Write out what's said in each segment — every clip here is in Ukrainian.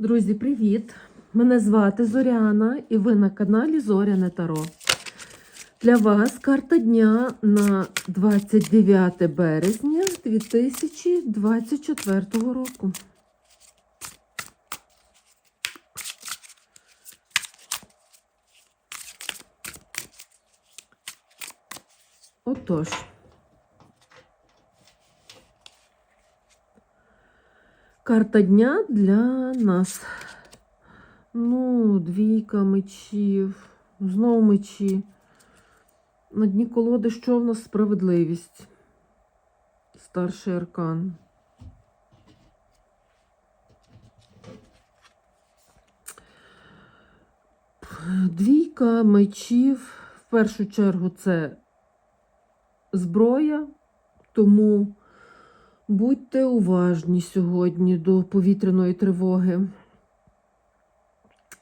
Друзі, привіт! Мене звати Зоряна і ви на каналі Зоряне Таро. Для вас карта дня на 29 березня 2024 року. Отож. Карта дня для нас. Ну, двійка мечів, знову мечі. На дні колоди що в нас справедливість? Старший аркан. Двійка мечів. В першу чергу це зброя, тому будьте уважні сьогодні до повітряної тривоги.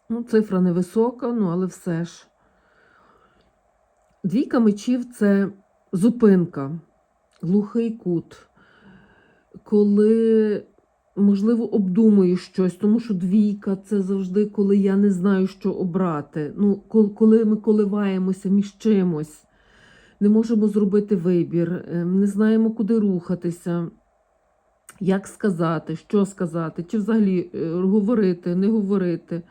Ну, цифра невисока, ну але все ж. Двійка мечів це зупинка, глухий кут. Коли, можливо, обдумую щось, тому що двійка це завжди, коли я не знаю, що обрати. Ну, коли ми коливаємося між чимось, не можемо зробити вибір, ем, не знаємо, куди рухатися, як сказати, що сказати, чи взагалі е, говорити, не говорити.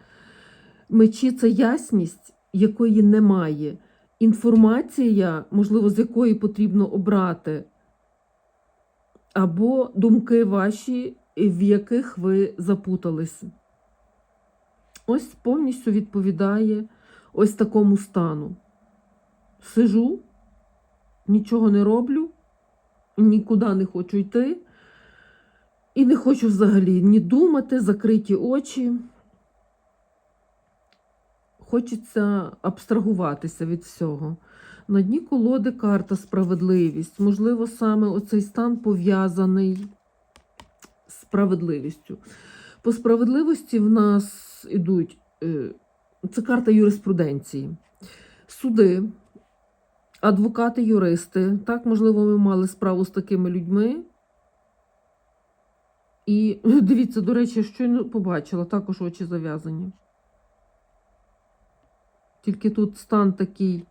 Мечі це ясність, якої немає. Інформація, можливо, з якої потрібно обрати, або думки ваші, в яких ви запутались. Ось повністю відповідає ось такому стану. Сижу, нічого не роблю, нікуди не хочу йти, і не хочу взагалі ні думати, закриті очі. Хочеться абстрагуватися від всього. На дні колоди карта справедливість. Можливо, саме оцей стан пов'язаний з справедливістю. По справедливості в нас ідуть е, це карта юриспруденції. Суди, адвокати, юристи. Так, можливо, ми мали справу з такими людьми. І дивіться, до речі, щойно побачила, також очі зав'язані. Тільки тут стан такий,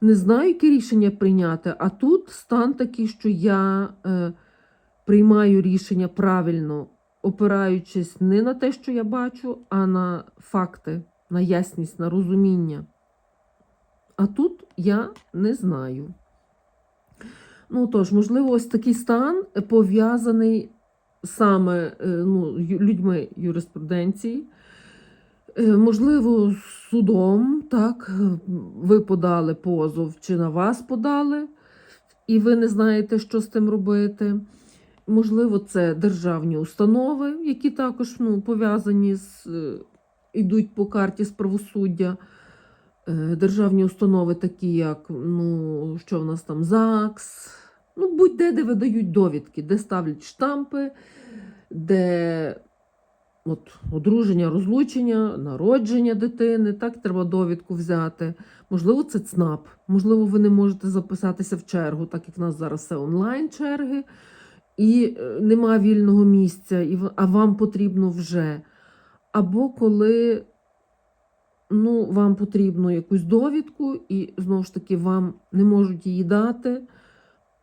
не знаю, яке рішення прийняти, а тут стан такий, що я е, приймаю рішення правильно, опираючись не на те, що я бачу, а на факти, на ясність, на розуміння. А тут я не знаю. Ну, тож, можливо, ось такий стан пов'язаний саме е, ну, людьми юриспруденції. Е, Можливо, судом, так, ви подали позов, чи на вас подали, і ви не знаєте, що з тим робити. Можливо, це державні установи, які також ну, пов'язані з е, йдуть по карті з правосуддя. Е, Державні установи, такі як ну, що в нас там ЗАГС, ну, будь-де, де видають довідки, де ставлять штампи, де от, одруження, розлучення, народження дитини, так треба довідку взяти. Можливо, це ЦНАП. Можливо, ви не можете записатися в чергу, так як в нас зараз все онлайн черги, і е, нема вільного місця, а вам потрібно вже. Або коли ну, вам потрібно якусь довідку, і знову ж таки вам не можуть її дати,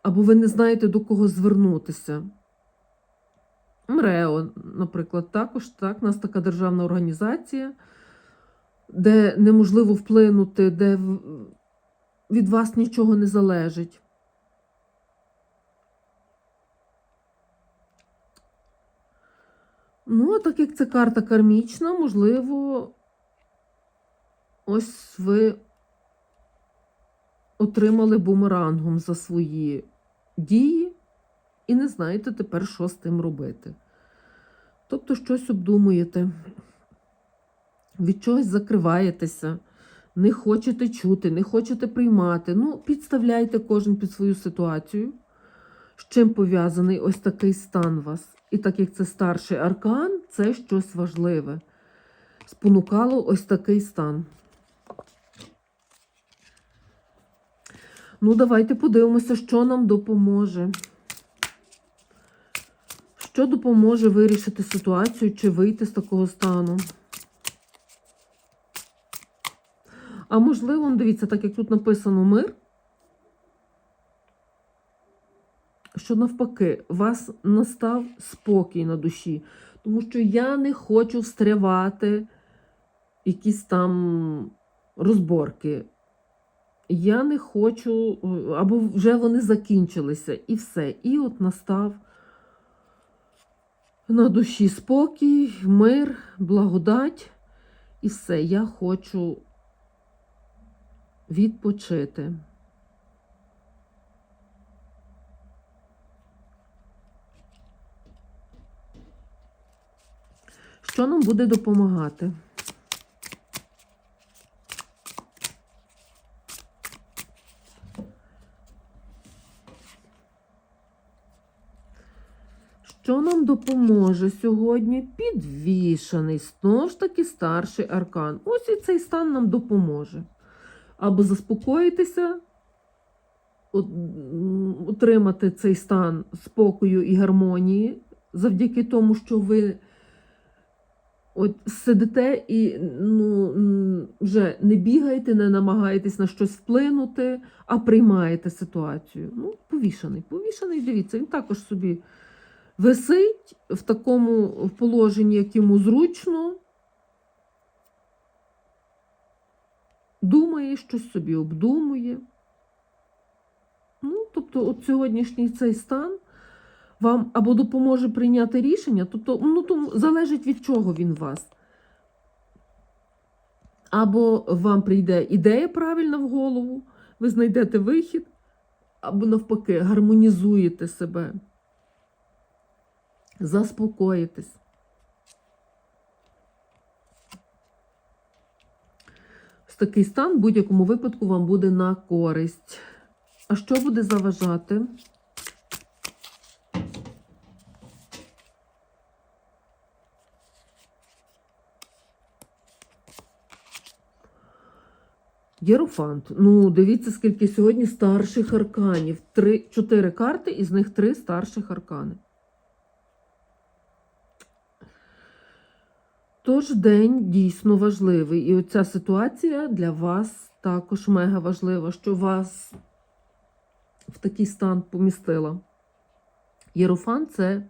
або ви не знаєте, до кого звернутися. МРЕО, наприклад, також так, у нас така державна організація, де неможливо вплинути, де від вас нічого не залежить. Ну, а так як це карта кармічна, можливо, ось ви отримали бумерангом за свої дії і не знаєте тепер, що з тим робити. Тобто щось обдумуєте, від чогось закриваєтеся, не хочете чути, не хочете приймати. Ну, підставляйте кожен під свою ситуацію, з чим пов'язаний ось такий стан вас. І так як це старший аркан, це щось важливе. Спонукало ось такий стан. Ну, давайте подивимося, що нам допоможе. Що допоможе вирішити ситуацію чи вийти з такого стану? А можливо, ну, дивіться, так як тут написано мир, що навпаки, вас настав спокій на душі. Тому що я не хочу встрявати якісь там розборки. Я не хочу, е, або вже вони закінчилися, і все. І от настав на душі спокій, мир, благодать, і все. Я хочу відпочити. Що нам буде допомагати? Що нам допоможе сьогодні? Підвішаний, знову ж таки старший аркан. Ось і цей стан нам допоможе. Або заспокоїтися, отримати цей стан спокою і гармонії завдяки тому, що ви от сидите і ну, вже не бігаєте, не намагаєтесь на щось вплинути, а приймаєте ситуацію. Ну, повішаний. Повішаний, дивіться, він також собі висить в такому положенні, як йому зручно, думає, щось собі обдумує. Ну, тобто, от сьогоднішній цей стан вам або допоможе прийняти рішення, тобто, ну, то залежить від чого він вас. Або вам прийде ідея правильна в голову, ви знайдете вихід, або навпаки, гармонізуєте себе заспокоїтесь. Такий стан в будь-якому випадку вам буде на користь. А що буде заважати? Єрофант. Ну, дивіться, скільки сьогодні старших арканів. Три, чотири карти, із них три старших аркани. Тож день дійсно важливий. І оця ситуація для вас також мега важлива, що вас в такий стан помістила. Єрофан це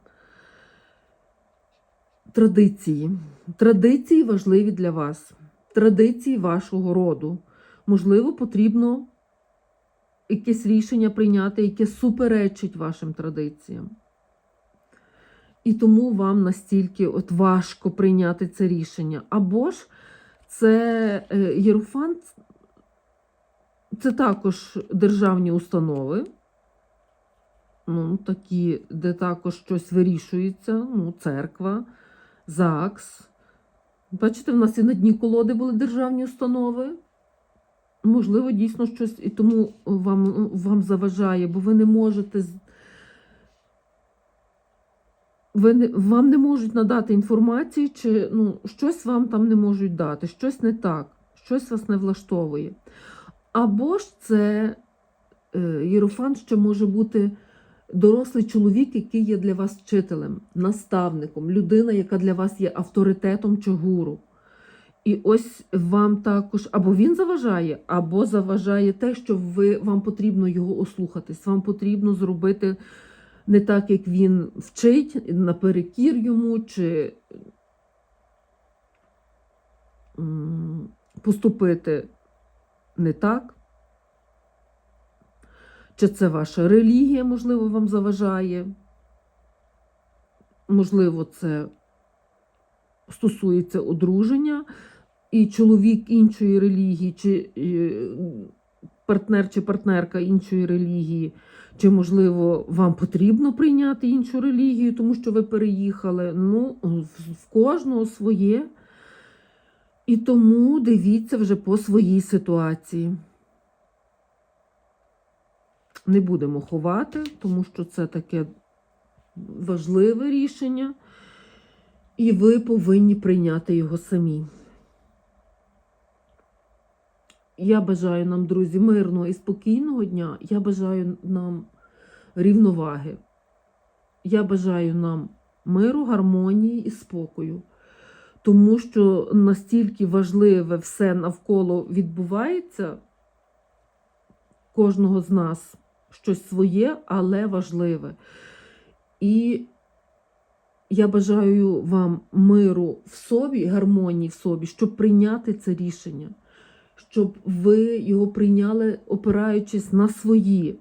традиції. Традиції важливі для вас. Традиції вашого роду. Можливо, потрібно якесь рішення прийняти, яке суперечить вашим традиціям. І тому вам настільки от важко прийняти це рішення. Або ж це е, Єруфант, це також державні установи, ну, такі, де також щось вирішується, ну, церква, ЗАГС. Бачите, в нас і на дні колоди були державні установи. Можливо, дійсно щось і тому вам, вам заважає, бо ви не можете ви вам не можуть надати інформації, чи ну, щось вам там не можуть дати, щось не так, щось вас не влаштовує. Або ж це е, Єрофан ще може бути дорослий чоловік, який є для вас вчителем, наставником, людина, яка для вас є авторитетом чи гуру. І ось вам також або він заважає, або заважає те, що ви, вам потрібно його ослухатись, вам потрібно зробити не так, як він вчить, наперекір йому, чи поступити не так. Чи це ваша релігія, можливо, вам заважає? Можливо, це стосується одруження, і чоловік іншої релігії, чи е, партнер чи партнерка іншої релігії, чи, можливо, вам потрібно прийняти іншу релігію, тому що ви переїхали. Ну, в- кожного своє. І тому дивіться вже по своїй ситуації. Не будемо ховати, тому що це таке важливе рішення, і ви повинні прийняти його самі. Я бажаю нам, друзі, мирного і спокійного дня. Я бажаю нам рівноваги. Я бажаю нам миру, гармонії і спокою. Тому що настільки важливе все навколо відбувається кожного з нас щось своє, але важливе. І я бажаю вам миру в собі, гармонії в собі, щоб прийняти це рішення, щоб ви його прийняли, опираючись на свої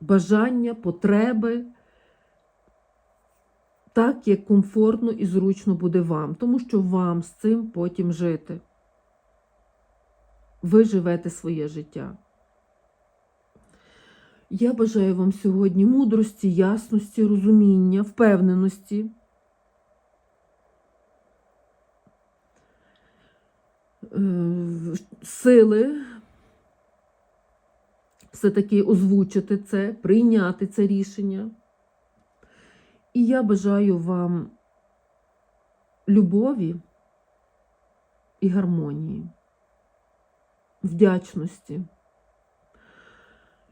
бажання, потреби, так, як комфортно і зручно буде вам, тому що вам з цим потім жити. Ви живете своє життя. Я бажаю вам сьогодні мудрості, ясності, розуміння, впевненості. Сили все-таки озвучити це, прийняти це рішення. І я бажаю вам любові і гармонії, вдячності.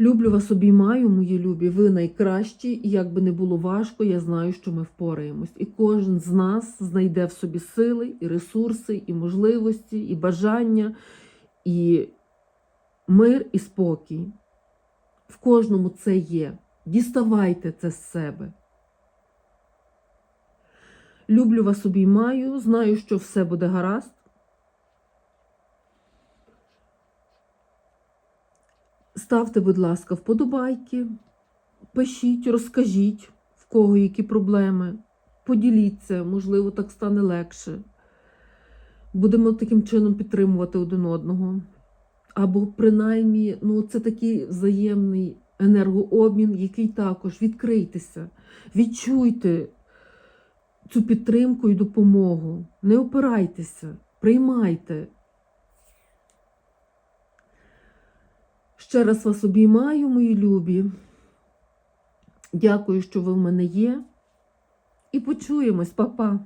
Люблю вас, обіймаю, мої любі. Ви найкращі, і як би не було важко, я знаю, що ми впораємось. І кожен з нас знайде в собі сили, і ресурси, і можливості, і бажання, і мир, і спокій. В кожному це є. Діставайте це з себе. Люблю вас, обіймаю, знаю, що все буде гаразд. Ставте, будь ласка, вподобайки, пишіть, розкажіть, в кого які проблеми. Поділіться, можливо, так стане легше. Будемо таким чином підтримувати один одного. Або принаймні, ну, це такий взаємний енергообмін, який також відкрийтеся, відчуйте цю підтримку і допомогу. Не опирайтеся, приймайте. Ще раз вас обіймаю, мої любі. Дякую, що ви в мене є. І почуємось, Па-па.